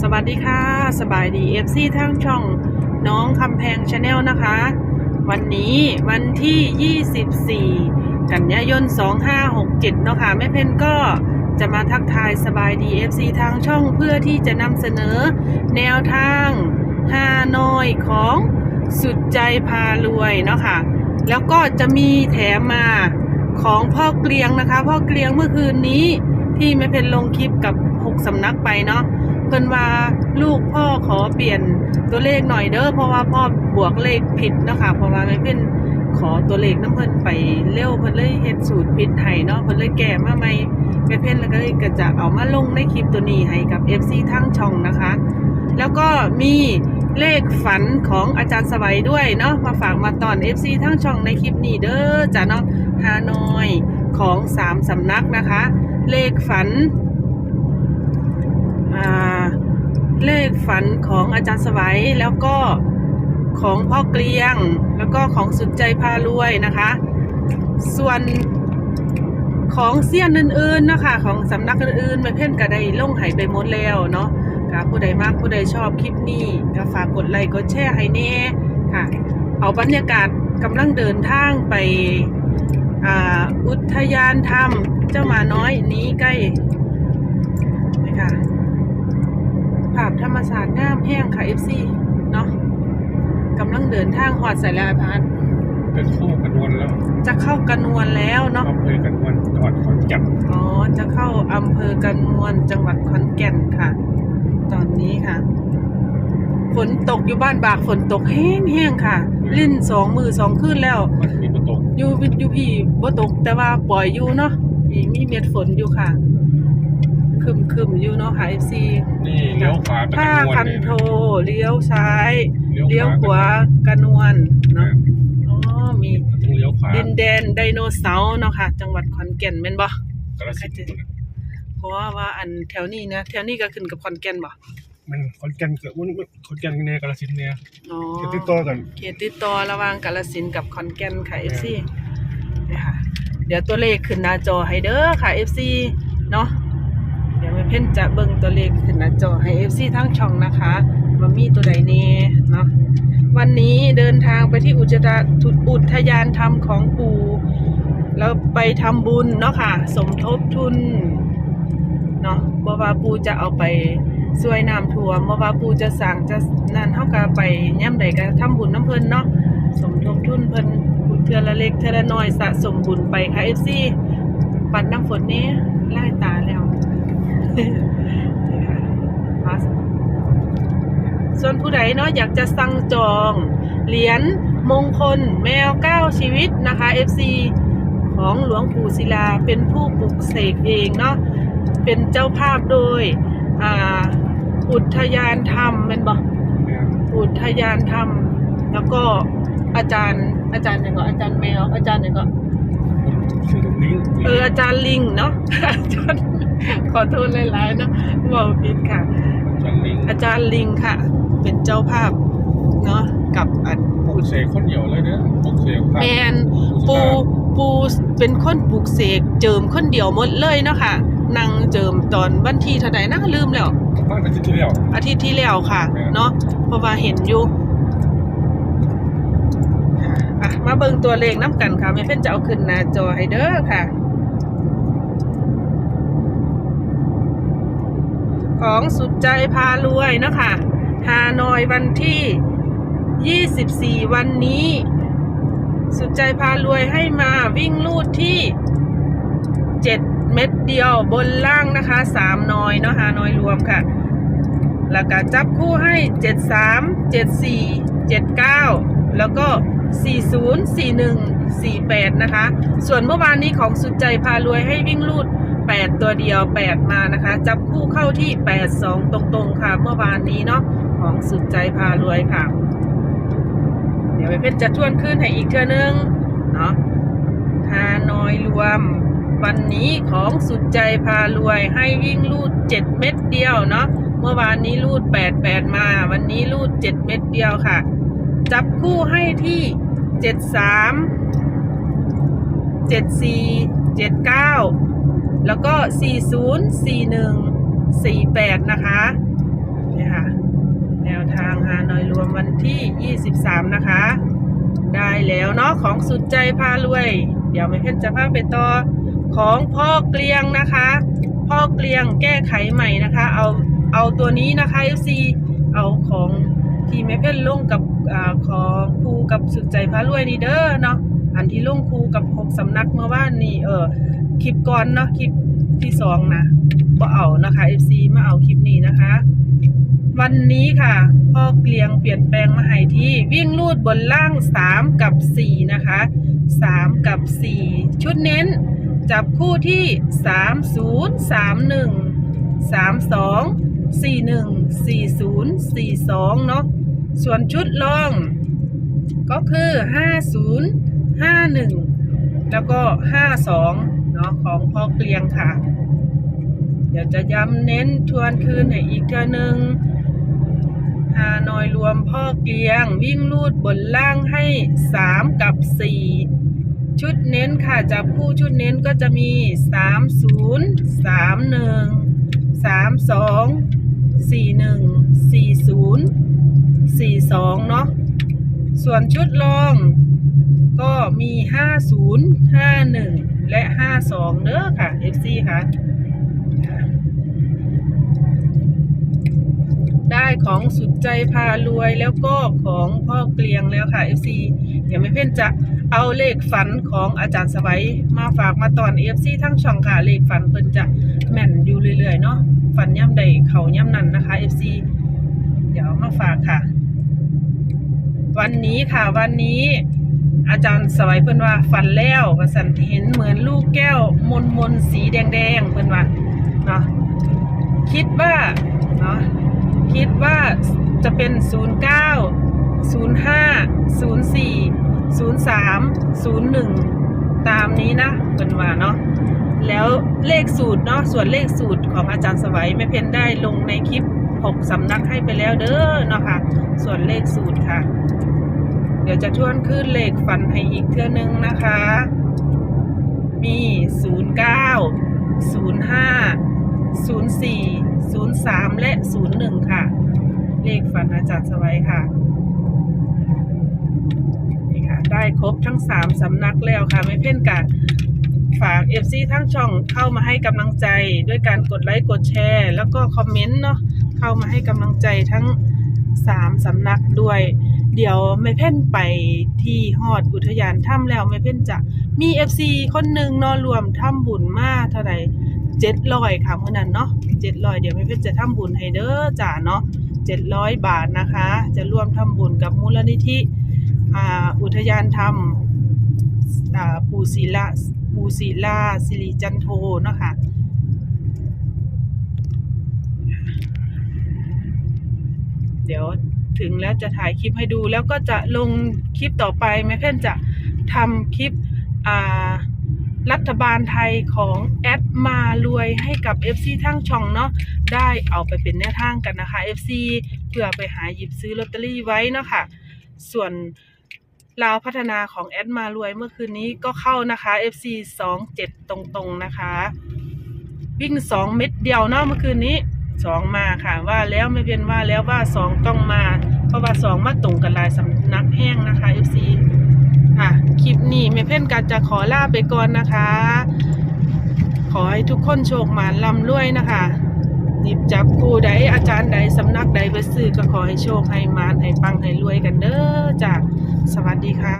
สวัสดีค่ะ สบายดี FC ทั้งช่องน้องคำแพงชาแนลนะคะ วันนี้วันที่ 24 กันยายน 2567 เนาะค่ะแม่เพนก็จะมาทักทายสบายดี FC ทางช่องเพื่อที่จะนำเสนอแนวทางฮานอยของสุดใจพารวยเนาะค่ะแล้วก็จะมีแถมมาของพ่อเกลียงนะคะ พ่อเกลียงเมื่อคืนนี้ที่แม่เพนลงคลิปกับหกสำนักไปเนาะ เพิ่นว่าลูกพ่อขอเปลี่ยนตัวเลขหน่อยเด้อเพราะว่าพ่อบวกเลขผิดเนาะค่ะเพราะว่าไม่เพิ่นขอตัวเลขน้ำเพิ่นไปเร็วเพิ่นเลยเฮ็ดสูตรผิดให้เนาะเพิ่นเลยแก้มาใหม่แม่เพิ่นแล้วก็เลยก็จะเอามาลงในคลิปตัวนี้ให้กับ FC ทั้งช่องนะคะ แล้วก็มีเลขฝันของอาจารย์สวัยด้วยเนาะมาฝากมาตอน FC ทั้งช่องในคลิปนี้เด้อจ้ะเนาะฮานอยของสามสำนักนะคะ เลขฝันอ่า เลขฝันของอาจารย์สวัยแล้วก็ของพ่อเกลียง แล้วก็ของสุดใจพารวยนะคะ ส่วนของเสี้ยนอื่นๆนะคะ ของสำนักอื่นๆแม่เพ่นก็ได้ลงหายไปหมดแล้วเนาะค่ะผู้ใดมากผู้ใดชอบคลิปนี้ก็ฝากกดไลค์กดแชร์ให้แน่ค่ะ เอาบรรยากาศกำลังเดินทางไปอ,อุทยานธรรมเจ้าหมาน้อยนี้ใกล้นะคะ ภาพธรรมศาสตร์งามแห้งค่ะ FC เนาะกำลังเดินทางหอดใส่แล้วไอพัดเป็นคู่กันวนแล้ว จะเข้ากระนวลแล้วเนาะอำเภอกันวนจังหวัดขอนแก่นอ๋อจะเข้าอำเภอกระนวลจังหวัดขอนแก่นค่ะ ตอนนี้ค่ะฝนตกอยู่บ้านบากฝนตกแห้งแห้งๆค่ะลิ่นสองมือสองคืนแล้วมันมีประตกอยู่วิอยู่พี่บ่ตกแต่ว่าปล่อยอยู่เนาะมีมีเม็ดฝนอยู่ค่ะคึมคึมๆอยู่เนาะค่ะ FC นี่ เลี้ยวขวาไปถ้ากันวนคันเนี่ยโทเลี้ยวซ้าย เลี้ยวขวาไปกระนวลกันวนเนาะอ๋อมีต้องเลี้ยวขวาดินแดนไดโนเสาร์เนาะค่ะ จังหวัดขอนแก่นแม่นบ่ กระสินธุ์เพราะว่าว่าอันแถวนี้นะแถวนี้ก็ขึ้นกับขอนแก่นบ่มันขอนแก่นเกิดวนขอนแก่นเนี่ยกระสินธุ์เนี่ยอ๋อ จะติดต่อกัน เขตติดต่อระหว่างกาฬสินธุ์กับขอนแก่นค่ะ FC นี่ค่ะ เดี๋ยวตัวเลขขึ้นหน้าจอให้เด้อค่ะ FC เนาะเดี๋ยวแม่เพ่นจะเบิ่งตัวเลขขึ้นหน้าจอให้ FC ทั้งช่องนะคะว่ามีตัวใดแน่เนาะวันนี้เดินทางไปที่อุจจาทุอุทยานธรรมของปู่แล้วไปทำบุญเนาะค่ะ สมทบทุนเนาะบ่ว่าปู่จะเอาไปช่วยน้ำท่วมบ่ว่าปู่จะสั่งจะนั่นเฮาก็ไปย่ำใดก็ทำบุญน้ำเพลินเนาะสมทบทุนเพลินเทือละเล็กเทือละน้อยสะสมบุญไปค่ะ FC ปัดน้ำฝนนี้ไล่ตา ส่วนผู้ใดเนาะอยากจะสั่งจองเหรียญมงคลแมวเก้าชีวิตนะคะ FC ของหลวงปู่ศิลาเป็นผู้ปลุกเสกเองเนาะเป็นเจ้าภาพโดยอ่าอุทยานธรรมเป็นบอกเนี่ยอุทยานธรรม แล้วก็อาจารย์อาจารย์เนี่ยก็อาจารย์แมวอาจารย์เนี่ยก็ชื่อลิงก์เอออาจารย์ลิงเนาะอาจารย์ ขอโทษหลายๆเนาะบอกผิดค่ะจันลิงก์อาจารย์ลิงค่ะ เป็นเจ้าภาพเนาะกับอันปลุกเสกคนเดียวเลยเนี่ยปลุกเสกพระแมนปูปูเป็นคนปลูกเสกเจิมคนเดียวหมดเลยเนาะค่ะนั่งเจิมตอนวันที่เท่าไหร่นะลืมแล้วบ้านอาทิตย์ที่แล้วอาทิตย์ที่แล้วค่ะแม่นเนาะเพราะว่าเห็นอยู่อะมาเบิ่งตัวเลขน้ำกันค่ะไม่เพ่นจะเอาขึ้นหน้าจอให้เด้อค่ะ ของสุดใจพารวยนะคะฮานอยวันที่ 24 วันนี้ สุดใจพารวยให้มาวิ่งลูดที่ 7 เม็ดเดียวบนล่างนะคะ 3 นอยเนาะฮานอยรวมค่ะ แล้วก็จับคู่ให้ 73 74 79 แล้วก็ 40 41 48 นะคะ ส่วนเมื่อวานนี้ของสุดใจพารวยให้วิ่งลูด 8 ตัวเดียว 8 มานะคะ จับคู่เข้าที่ 82 ตรงๆ ค่ะ เมื่อวานนี้เนาะของสุดใจพารวยค่ะ เดี๋ยวเพชรจะชวนขึ้นให้อีกเทื่อนึงเนาะฮานอยรวม วันนี้ของสุดใจพารวยให้วิ่งลูด 7 เม็ดเดียวเนาะเมื่อวานนี้ลูด 8 8 มา วันนี้ลูด 7 เม็ดเดียวค่ะ จับคู่ให้ที่ 73 74 79 แล้วก็ 40 41 48 นะคะนี่ค่ะ แนวทางฮานอยรวมวันที่ 23 นะคะ ได้แล้วเนาะของสุดใจพารวย เดี๋ยวไม่เพ่นจะพาไปต่อของพ่อเกลียงนะคะ พ่อเกลียงแก้ไขใหม่นะคะ เอาเอาตัวนี้นะคะ FC เอาของที่ไม่เพ่นลงกับ อขอครูกับสุดใจพารวยนี่เด้อเนาะอันที่ลงครูกับหกสำนักเมื่อวานนี่เออคลิปก่อนเนาะคลิปที่สองนะก็เอานะคะ FC มาเอาคลิปนี้นะคะ วันนี้ค่ะพ่อเกลียงเปลี่ยนแปลงมาให้ที่วิ่งลูดบนล่าง3กับ4นะคะ3กับ4ชุดเน้นจับคู่ที่3 0 3 1 3 2 4 1 4 0 4 2เนาะ ส่วนชุดลองก็คือ 50 51 แล้วก็ 52 เนาะของพ่อเกลียงค่ะ เดี๋ยวจะย้ำเน้นทวนคืนให้อีกเทือหนึ่งฮานอยรวมพ่อเกลียง วิ่งลูดบนล่างให้ 3 กับ 4 ชุดเน้นค่ะจับคู่ชุดเน้นก็จะมี 30 31 32 41 40 42เนาะส่วนชุดรองก็มี50 51และ52เด้อค่ะ FC ค่ะ ได้ของสุดใจพารวยแล้วก็ของพ่อเกลียงแล้วค่ะ FC เดี๋ยวไม่เพ่นจะเอาเลขฝันของอาจารย์สวัยมาฝากมาตอน FC ทั้งช่องค่ะ เลขฝันเพิ่นจะแม่นอยู่เรื่อยๆเนาะฝันย่ำใดเขาย่ำนั้นนะคะ FC เดี๋ยวมาฝากค่ะ วันนี้ค่ะวันนี้อาจารย์สวัยเพิ่นว่าฝันแล้วว่าสันเห็นเหมือนลูกแก้วมนมนสีแดงๆเพิ่นว่าเนาะคิดว่าเนาะคิดว่าจะเป็น 09 05 04 03 01 ตามนี้นะเพิ่นว่าเนาะแล้วเลขสูตรเนาะส่วนเลขสูตรของอาจารย์สวัยไม่เพนได้ลงในคลิป 6สำนักให้ไปแล้วเด้อเนาะค่ะ ส่วนเลขสูตรค่ะ เดี๋ยวจะชวนขึ้นเลขฟันให้อีกเทื่อนึงนะคะ มี 09 05 04 03 และ 01 ค่ะ เลขฝันอาจารย์สวัยค่ะนี่ค่ะ ได้ครบทั้ง 3สำนักแล้วค่ะ ไม่เพ่นกันฝาก FC ทั้งช่องเข้ามาให้กำลังใจด้วยการกดไลค์กดแชร์ แล้วก็คอมเมนต์เนาะ เข้ามาให้กำลังใจทั้ง3สำนักด้วย เดี๋ยวไม่เพ่นไปที่ฮอดอุทยานถ้ำแล้วไม่เพ่นจะมี FC คนหนึ่งนอนรวมทำบุญมาเท่าไหร่เจ็ดร้อยค่ะเมื่อนั้นเนาะเจ็ดร้อยเดี๋ยวไม่เพ่นจะทำบุญให้เด้อจ้าเนาะเจ็ดร้อยบาทนะคะ จะร่วมทำบุญกับมูลนิธิอุทยานธรรมปูศิลาปูศิลาสิริจันโทเนาะค่ะ ดี๋ยวถึงแล้วจะถ่ายคลิปให้ดู แล้วก็จะลงคลิปต่อไปแม่เพ่นจะทำคลิปรัฐบาลไทยของแอดมารวยให้กับ FC ทั้งช่องเนาะได้เอาไปเป็นแนวทางกันนะคะ FC เพื่อไปหาหยิบซื้อลอตเตอรี่ไว้เนาะค่ะ ส่วนลาวพัฒนาของแอดมารวยเมื่อคืนนี้ก็เข้านะคะ FC 27 ตรงๆนะคะ วิ่ง 2 เม็ดเดียวเนาะเมื่อคืนนี้ สองมาค่ะ ว่าแล้วไม่เป็นว่าแล้วว่าสองต้องมา เพราะว่าสองมาตรงกันลายสำนักแห้งนะคะ FC ค่ะ คลิปนี้ไม่เพ่นกันจะขอลาไปก่อนนะคะ ขอให้ทุกคนโชคหมานลำรวยนะคะหยิบจับครูใดอาจารย์ใดสำนักใดไปซื้อก็ขอให้โชคให้หมานให้ปังให้รวยกันเด้อจ้ะสวัสดีค่ะ